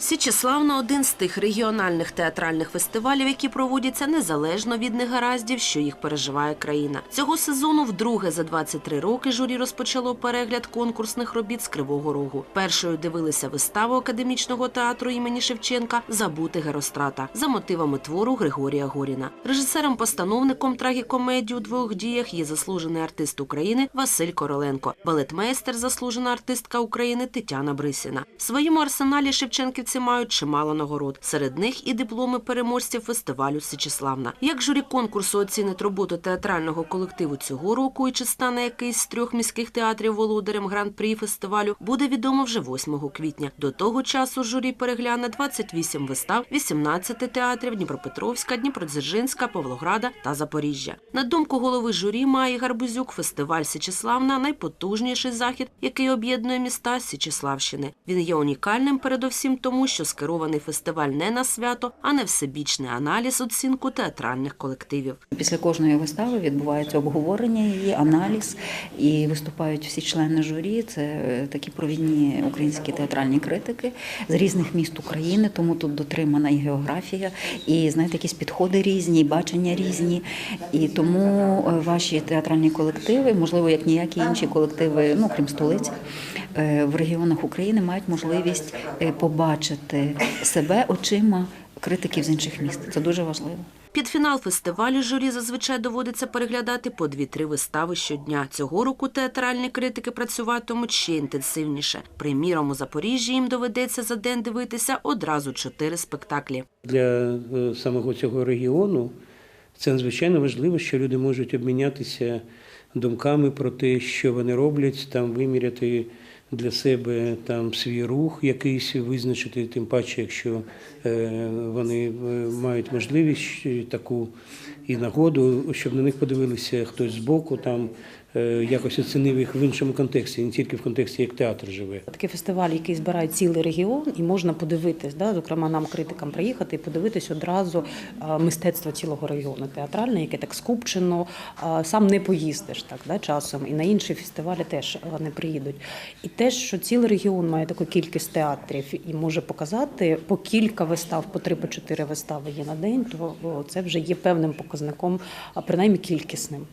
Січеславна один з тих регіональних театральних фестивалів, які проводяться незалежно від негараздів, що їх переживає країна. Цього сезону вдруге за 23 роки журі розпочало перегляд конкурсних робіт з Кривого Рогу. Першою дивилися виставу академічного театру імені Шевченка Забути Герострата за мотивами твору Григорія Горіна. Режисером-постановником трагікомедії у двох діях є заслужений артист України Василь Короленко, балетмейстер, заслужена артистка України Тетяна Брисіна. В своєму арсеналі Шевченківці мають чимало нагород. Серед них і дипломи переможців фестивалю Січеславна. Як журі конкурсу оцінить роботу театрального колективу цього року і чи стане якийсь з трьох міських театрів володарем гран-прі фестивалю, буде відомо вже 8 квітня. До того часу журі перегляне 28 вистав, 18 театрів Дніпропетровська, Дніпродзержинська, Павлограда та Запоріжжя. На думку голови журі Маї Гарбузюк, фестиваль Січеславна найпотужніший захід, який об'єднує міста Січеславщини. Він є унікальним передовсім тому, що скерований фестиваль не на свято, а на всебічний аналіз оцінку театральних колективів. Після кожної вистави відбувається обговорення її, аналіз, і виступають всі члени журі. Це е, такі провідні українські театральні критики з різних міст України, тому тут дотримана і географія, і знаєте, якісь підходи різні, і бачення різні. І тому е, ваші театральні колективи, можливо, як ніякі інші колективи, ну крім столиці, е, в регіонах України мають можливість е, побачити себе очима критиків з інших міст. Це дуже важливо. Під фінал фестивалю журі зазвичай доводиться переглядати по дві-три вистави щодня. Цього року театральні критики працюватимуть ще інтенсивніше. Приміром, у Запоріжжі їм доведеться за день дивитися одразу чотири спектаклі. Для е, самого цього регіону це надзвичайно важливо, що люди можуть обмінятися думками про те, що вони роблять, там виміряти для себе там свій рух якийсь визначити, тим паче, якщо е, вони е, мають можливість е, таку і нагоду, щоб на них подивилися хтось збоку, там е, якось оцінив їх в іншому контексті, не тільки в контексті, як театр живе. Такий фестиваль, який збирає цілий регіон, і можна подивитись, да, зокрема нам, критикам, приїхати і подивитись одразу мистецтво цілого регіону театральне, яке так скупчено. Сам не поїздиш так да, часом, і на інші фестивалі теж не приїдуть. І те, що цілий регіон має таку кількість театрів і може показати по кілька вистав, по три, по чотири вистави є на день, то це вже є певним показником, принаймні кількісним.